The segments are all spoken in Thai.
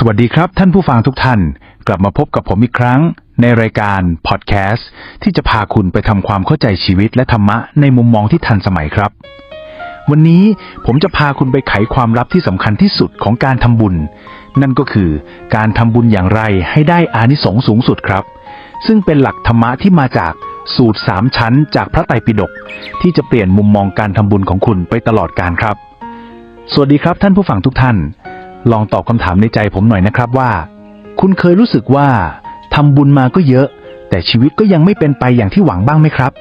สวัสดีครับท่านผู้ฟังทุกท่าน กลับมาพบกับผมอีกครั้ง ในรายการพอดแคสต์ที่จะพาคุณไปทำความเข้าใจชีวิตและธรรมะในมุมมองที่ทันสมัยครับ วันนี้ผมจะพาคุณไปไขความลับที่สำคัญที่สุดของการทำบุญ นั่นก็คือการทำบุญอย่างไรให้ได้อานิสงส์สูงสุดครับ ซึ่งเป็นหลักธรรมะที่มาจากสูตรสามชั้นจากพระไตรปิฎกที่จะเปลี่ยนมุมมองการทำบุญของคุณไปตลอดการครับ สวัสดีครับท่านผู้ฟังทุกท่าน ลองตอบคำถามในใจผมหน่อยนะครับว่า คุณเคยรู้สึกว่าทำบุญมาก็เยอะ แต่ชีวิตก็ยังไม่เป็นไปอย่างที่หวังบ้างไหมครับ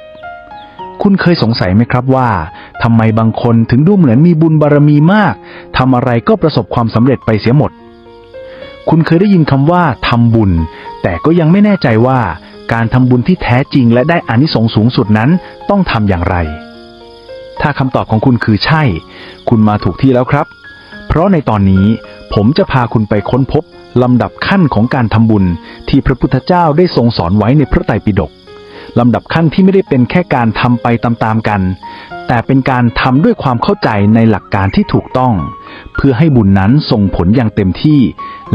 คุณเคยสงสัยไหมครับว่าทำไมบางคนถึงดูเหมือนมีบุญบารมีมากทำอะไรก็ประสบความสำเร็จไปเสียหมด คุณเคยได้ยินคำว่าทำบุญ แต่ก็ยังไม่แน่ใจว่าการทำบุญที่แท้จริงและได้อานิสงส์สูงสุดนั้นต้องทำอย่างไร ถ้าคำตอบของคุณคือใช่ คุณมาถูกที่แล้วครับ เพราะในตอนนี้ ผมจะพาคุณไปค้นพบลำดับขั้นของการทำบุญที่พระพุทธเจ้าได้ทรงสอนไว้ในพระไตรปิฎกลำดับขั้นที่ไม่ได้เป็นแค่การทำไปตามๆกัน แต่เป็นการทำด้วยความเข้าใจในหลักการที่ถูกต้อง เพื่อให้บุญนั้นส่งผลอย่างเต็มที่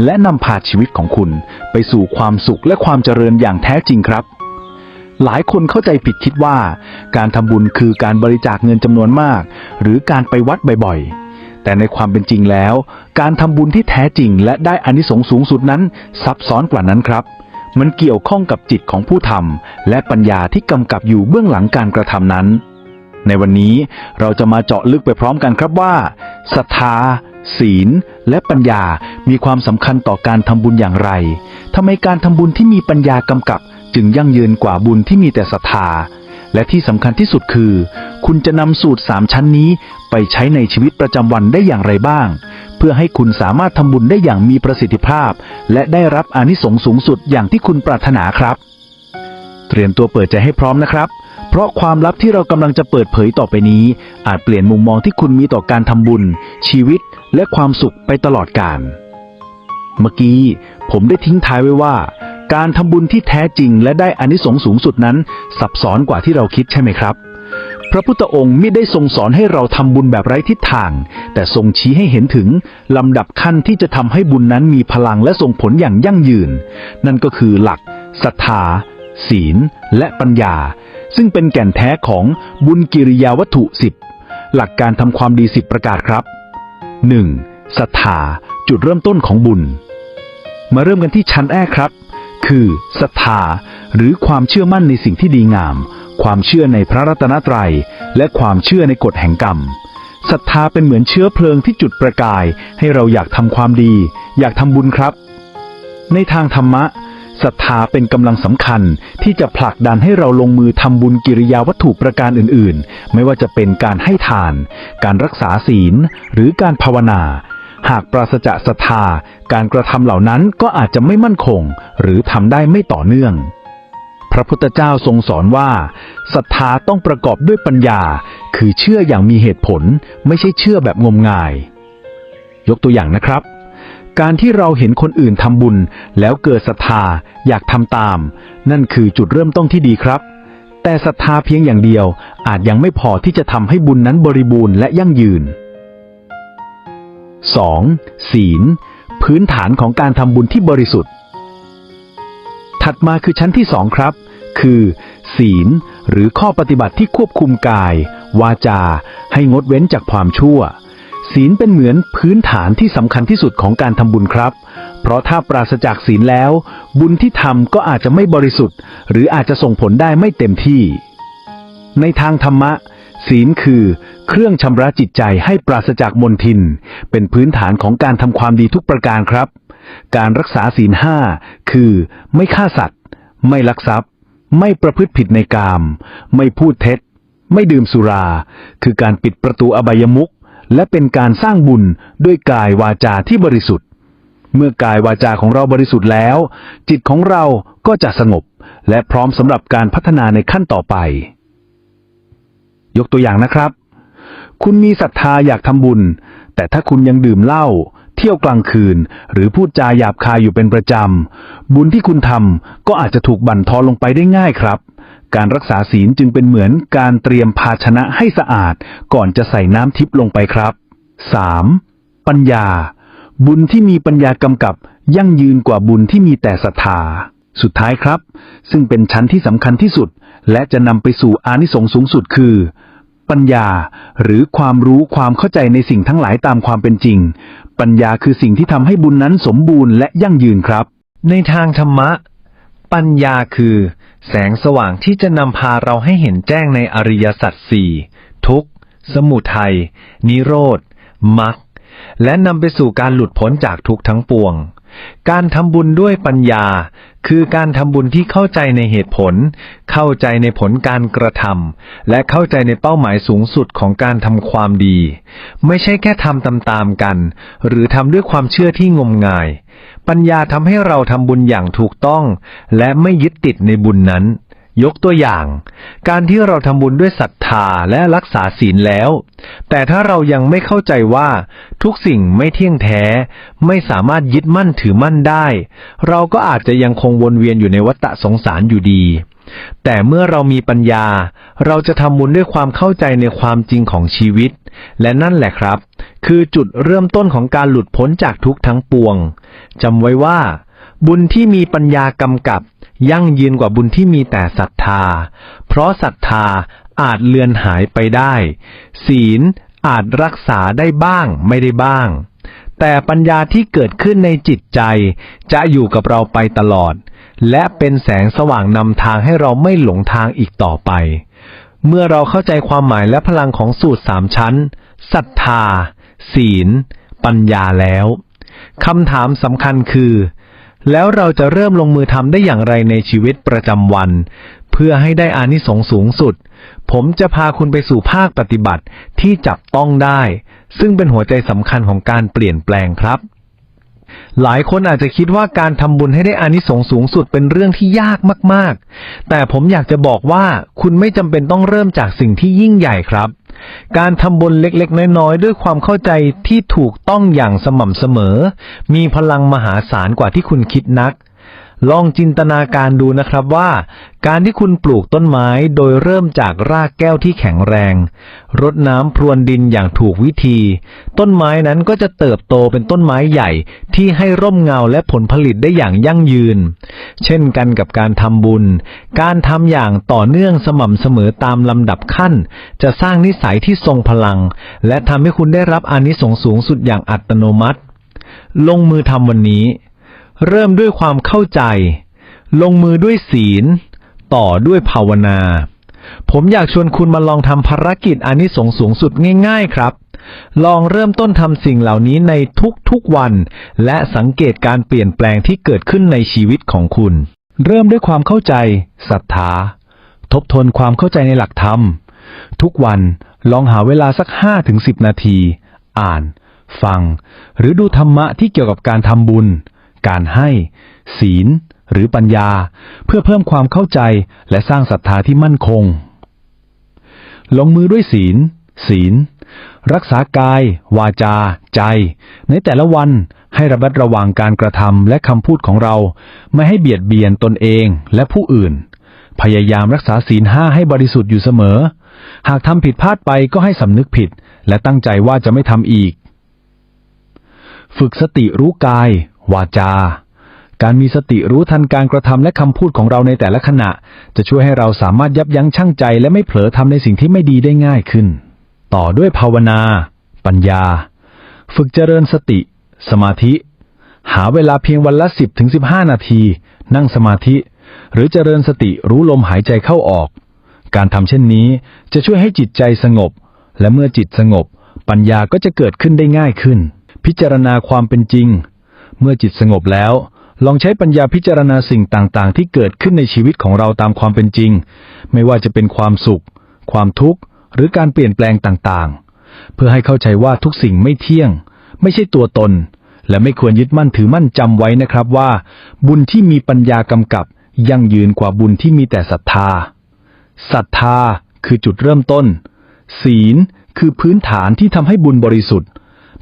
และนำพาชีวิตของคุณ ไปสู่ความสุขและความเจริญอย่างแท้จริงครับหลายคนเข้าใจผิดคิดว่า การทำบุญคือการบริจาคเงินจำนวนมาก หรือการไปวัดบ่อยๆ แต่ในความเป็นจริงแล้ว การทำบุญที่แท้จริง และได้อานิสงส์สูงสุดนั้นซับซ้อนกว่านั้นครับ มันเกี่ยวข้องกับจิตของผู้ทำและปัญญาที่กำกับอยู่เบื้องหลังการกระทำนั้น ในวันนี้เราจะมาเจาะลึกไปพร้อมกันครับว่าศรัทธา ศีล และปัญญามีความสำคัญต่อการทำบุญอย่างไรทำไมการทำบุญที่มีปัญญากำกับ จึงยั่งยืนกว่าบุญที่มีแต่ศรัทธา และที่สำคัญที่สุดคือ คุณจะนำสูตรสามชั้นนี้ ไปใช้ในชีวิตประจำวันได้อย่างไรบ้าง เพื่อให้คุณสามารถทำบุญได้อย่างมีประสิทธิภาพ และได้รับอานิสงส์สูงสุดอย่างที่คุณปรารถนาครับ เตรียมตัวเปิดใจให้พร้อมนะครับ เพราะความลับที่เรากำลังจะเปิดเผยต่อไปนี้ อาจเปลี่ยนมุมมองที่คุณมีต่อการทำบุญ ชีวิต และความสุขไปตลอดกาลเมื่อกี้ ผมได้ทิ้งท้ายไว้ว่า การทำบุญที่แท้จริงและได้อานิสงส์สูงสุดนั้น ซับซ้อนกว่าที่เราคิดใช่ไหมครับ พระพุทธองค์ไม่ได้ทรงสอนให้เราทำบุญแบบไร้ทิศทาง แต่ทรงชี้ให้เห็นถึงลำดับขั้นที่จะทำให้บุญนั้นมีพลังและส่งผลอย่างยั่งยืน นั่นก็คือหลักศรัทธา ศีล และปัญญา ซึ่งเป็นแก่นแท้ของบุญกิริยาวัตถุสิบหลักการทำความดีสิบประการครับ 1. ศรัทธาจุดเริ่มต้นของบุญ มาเริ่มกันที่ชั้นแรกครับ คือศรัทธาหรือความเชื่อมั่นในสิ่งที่ดีงาม ความเชื่อในพระรัตนตรัย และความเชื่อในกฎแห่งกรรมศรัทธาเป็นเหมือนเชื้อเพลิงที่จุดประกาย ให้เราอยากทำความดี อยากทำบุญครับ ในทางธรรมะศรัทธาเป็นกำลังสำคัญที่จะผลักดันให้เราลงมือทำบุญกิริยาวัตถุประการอื่น ๆ ไม่ว่าจะเป็นการให้ทาน การรักษาศีล หรือการภาวนา หากปราศจากศรัทธา การกระทำเหล่านั้นก็อาจจะไม่มั่นคง หรือทำได้ไม่ต่อเนื่อง พระพุทธเจ้าทรงสอนว่าศรัทธาต้องประกอบด้วยปัญญา คือเชื่ออย่างมีเหตุผล ไม่ใช่เชื่อแบบงมงาย ยกตัวอย่างนะครับ การที่เราเห็นคนอื่นทำบุญ แล้วเกิดศรัทธาอยากทำตาม นั่นคือจุดเริ่มต้นที่ดีครับแต่ศรัทธาเพียงอย่างเดียวอาจยังไม่พอที่จะทำให้บุญนั้นบริบูรณ์และยั่งยืน 2. ศีล พื้นฐานของการทำบุญที่บริสุทธิ์ ถัดมาคือชั้นที่สองครับ คือ ศีล หรือข้อปฏิบัติที่ควบคุมกาย วาจา ให้งดเว้นจากความชั่ว ศีลเป็นเหมือนพื้นฐานที่สำคัญที่สุดของการทำบุญครับ เพราะถ้าปราศจากศีลแล้ว บุญที่ทำก็อาจจะไม่บริสุทธิ์ หรืออาจจะส่งผลได้ไม่เต็มที่ ในทางธรรมะ ศีลคือเครื่องชำระจิตใจให้ปราศจากมนทิน เป็นพื้นฐานของการทำความดีทุกประการครับ การรักษาศีลห้าคือไม่ฆ่าสัตว์ ไม่ลักทรัพย์ ไม่ประพฤติผิดในกาม ไม่พูดเท็จ ไม่ดื่มสุรา คือการปิดประตูอบายมุขและเป็นการสร้างบุญด้วยกายวาจาที่บริสุทธิ์ เมื่อกายวาจาของเราบริสุทธิ์แล้ว จิตของเราก็จะสงบ และพร้อมสำหรับการพัฒนาในขั้นต่อไป ยกตัวอย่างนะครับ คุณมีศรัทธาอยากทำบุญ แต่ถ้าคุณยังดื่มเหล้าเที่ยวกลางคืน หรือพูดจาหยาบคายอยู่เป็นประจำ บุญที่คุณทำก็อาจจะถูกบั่นทอนลงไปได้ง่ายครับ การรักษาศีลจึงเป็นเหมือนการเตรียมภาชนะให้สะอาด ก่อนจะใส่น้ำทิพย์ลงไปครับ 3. ปัญญา บุญที่มีปัญญากำกับยั่งยืนกว่าบุญที่มีแต่ศรัทธา สุดท้ายครับ ซึ่งเป็นชั้นที่สำคัญที่สุด และจะนำไปสู่อานิสงส์สูงสุดคือ ปัญญาหรือความรู้ความเข้าใจในสิ่งทั้งหลายตามความเป็นจริง ปัญญาคือสิ่งที่ทำให้บุญนั้นสมบูรณ์และยั่งยืนครับ ในทางธรรมะ ปัญญาคือ แสงสว่างที่จะนำพาเราให้เห็นแจ้งในอริยสัจสี่ทุกข์ สมุทัยนิโรธมรรคและนำไปสู่การหลุดพ้นจากทุกข์ทั้งปวง การทำบุญด้วยปัญญา คือการทำบุญที่เข้าใจในเหตุผล เข้าใจในผลการกระทำและเข้าใจในเป้าหมายสูงสุดของการทำความดี ไม่ใช่แค่ทำตามๆกัน หรือทำด้วยความเชื่อที่งมงาย ปัญญาทำให้เราทำบุญอย่างถูกต้อง และไม่ยึดติดในบุญนั้น ยกตัวอย่าง การที่เราทำบุญด้วยศรัทธาและรักษาศีลแล้ว แต่ถ้าเรายังไม่เข้าใจว่า ทุกสิ่งไม่เที่ยงแท้ ไม่สามารถยึดมั่นถือมั่นได้ เราก็อาจจะยังคงวนเวียนอยู่ในวัฏสงสารอยู่ดี แต่เมื่อเรามีปัญญา เราจะทำบุญด้วยความเข้าใจในความจริงของชีวิต และนั่นแหละครับ คือจุดเริ่มต้นของการหลุดพ้นจากทุกทั้งปวงจำไว้ว่า บุญที่มีปัญญากำกับ ยั่งยืนกว่าบุญที่มีแต่ศรัทธา เพราะศรัทธาอาจเลือนหายไปได้ ศีลอาจรักษาได้บ้างไม่ได้บ้าง แต่ปัญญาที่เกิดขึ้นในจิตใจ จะอยู่กับเราไปตลอด และเป็นแสงสว่างนำทางให้เราไม่หลงทางอีกต่อไป เมื่อเราเข้าใจความหมายและพลังของสูตรสามชั้นศรัทธา ศีล ปัญญาแล้วคำถามสำคัญคือ แล้วเราจะเริ่มลงมือทำได้อย่างไรในชีวิตประจำวัน เพื่อให้ได้อานิสงส์สูงสุด ผมจะพาคุณไปสู่ภาคปฏิบัติที่จับต้องได้ ซึ่งเป็นหัวใจสำคัญของการเปลี่ยนแปลงครับ หลายคนอาจจะคิดว่าการทำบุญให้ได้อานิสงส์สูงสุดเป็นเรื่องที่ยากมาก ๆ แต่ผมอยากจะบอกว่าคุณไม่จำเป็นต้องเริ่มจากสิ่งที่ยิ่งใหญ่ครับ การทำบุญเล็กๆ น้อยๆ ด้วยความเข้าใจที่ถูกต้องอย่างสม่ำเสมอ มีพลังมหาศาลกว่าที่คุณคิดนัก ลองจินตนาการดูนะครับว่า การที่คุณปลูกต้นไม้โดยเริ่มจากรากแก้วที่แข็งแรง รดน้ำพรวนดินอย่างถูกวิธี ต้นไม้นั้นก็จะเติบโตเป็นต้นไม้ใหญ่ที่ให้ร่มเงาและผลผลิตได้อย่างยั่งยืน เช่นกันกับการทำบุญ การทำอย่างต่อเนื่องสม่ำเสมอตามลำดับขั้น จะสร้างนิสัยที่ทรงพลัง และทำให้คุณได้รับอานิสงส์สูงสุดอย่างอัตโนมัติ ลงมือทำวันนี้ เริ่มด้วยความเข้าใจ ลงมือด้วยศีล ต่อด้วยภาวนา ผมอยากชวนคุณมาลองทำภารกิจอานิสงส์สูงสุดง่ายๆครับ ลองเริ่มต้นทำสิ่งเหล่านี้ในทุกๆวัน และสังเกตการเปลี่ยนแปลงที่เกิดขึ้นในชีวิตของคุณ เริ่มด้วยความเข้าใจศรัทธา ทบทวนความเข้าใจในหลักธรรม ทุกวันลองหาเวลาสักห้าถึงสิบนาที อ่าน ฟัง หรือดูธรรมะที่เกี่ยวกับการทำบุญ การให้ ศีล หรือปัญญา เพื่อเพิ่มความเข้าใจและสร้างศรัทธาที่มั่นคง ลงมือด้วยศีล ศีล รักษากาย วาจา ใจ ในแต่ละวันให้ระมัดระวังการกระทำและคำพูดของเรา ไม่ให้เบียดเบียนตนเองและผู้อื่น พยายามรักษาศีลห้าให้บริสุทธิ์อยู่เสมอ หากทำผิดพลาดไปก็ให้สำนึกผิด และตั้งใจว่าจะไม่ทำอีก ฝึกสติรู้กาย วาจา การมีสติรู้ทันการกระทำและคำพูดของเราในแต่ละขณะ จะช่วยให้เราสามารถยับยั้งชั่งใจ และไม่เผลอทำในสิ่งที่ไม่ดีได้ง่ายขึ้น ต่อด้วยภาวนา ปัญญา ฝึกเจริญสติ สมาธิ หาเวลาเพียงวันละ 10ถึง15 นาที นั่งสมาธิ หรือเจริญสติรู้ลมหายใจเข้าออก การทำเช่นนี้จะช่วยให้จิตใจสงบ และเมื่อจิตสงบ ปัญญาก็จะเกิดขึ้นได้ง่ายขึ้นพิจารณาความเป็นจริง เมื่อจิตสงบแล้ว ลองใช้ปัญญาพิจารณาสิ่งต่างๆ ที่เกิดขึ้นในชีวิตของเราตามความเป็นจริง ไม่ว่าจะเป็นความสุข ความทุกข์ หรือการเปลี่ยนแปลงต่างๆ เพื่อให้เข้าใจว่าทุกสิ่งไม่เที่ยง ไม่ใช่ตัวตน และไม่ควรยึดมั่นถือมั่นจำไว้นะครับว่า บุญที่มีปัญญากำกับยั่งยืนกว่าบุญที่มีแต่ศรัทธาศรัทธาคือจุดเริ่มต้น ศีลคือพื้นฐานที่ทำให้บุญบริสุทธิ์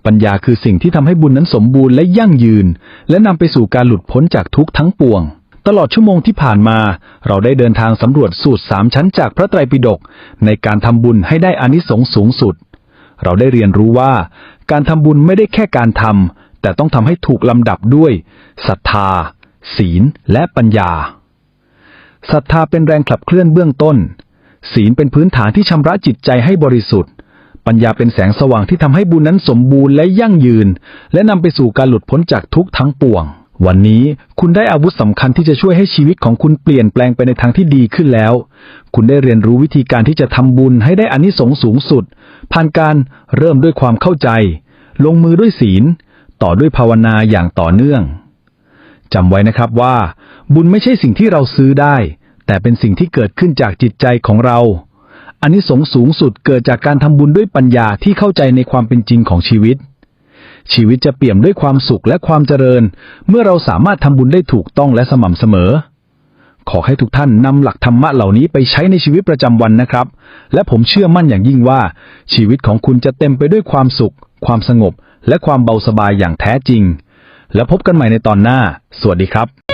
ปัญญาคือสิ่งที่ทำให้บุญนั้นสมบูรณ์และยั่งยืน และนำไปสู่การหลุดพ้นจากทุกข์ทั้งปวง ตลอดชั่วโมงที่ผ่านมา เราได้เดินทางสำรวจสูตรสามชั้นจากพระไตรปิฎกในการทำบุญให้ได้อานิสงส์สูงสุด เราได้เรียนรู้ว่า การทำบุญไม่ได้แค่การทำแต่ต้องทำให้ถูกลำดับด้วยศรัทธา ศีล และปัญญาศรัทธาเป็นแรงขับเคลื่อนเบื้องต้น ศีลเป็นพื้นฐานที่ชำระจิตใจให้บริสุทธิ์ ปัญญาเป็นแสงสว่างที่ทำให้บุญนั้นสมบูรณ์และยั่งยืน และนำไปสู่การหลุดพ้นจากทุกข์ทั้งปวง วันนี้คุณได้อาวุธสำคัญที่จะช่วยให้ชีวิตของคุณเปลี่ยนแปลงไปในทางที่ดีขึ้นแล้ว คุณได้เรียนรู้วิธีการที่จะทำบุญให้ได้อานิสงส์สูงสุด ผ่านการเริ่มด้วยความเข้าใจ ลงมือด้วยศีล ต่อด้วยภาวนาอย่างต่อเนื่องจำไว้นะครับว่า บุญไม่ใช่สิ่งที่เราซื้อได้ แต่เป็นสิ่งที่เกิดขึ้นจากจิตใจของเรา อันนี้สงสูงสุดเกิดจากการทำบุญด้วยปัญญาที่เข้าใจในความเป็นจริงของชีวิต ชีวิตจะเปี่ยมด้วยความสุขและความเจริญ เมื่อเราสามารถทำบุญได้ถูกต้องและสม่ำเสมอ ขอให้ทุกท่านนำหลักธรรมะเหล่านี้ไปใช้ในชีวิตประจำวันนะครับ และผมเชื่อมั่นอย่างยิ่งว่า ชีวิตของคุณจะเต็มไปด้วยความสุข ความสงบ และความเบาสบายอย่างแท้จริง แล้วพบกันใหม่ในตอนหน้า สวัสดีครับ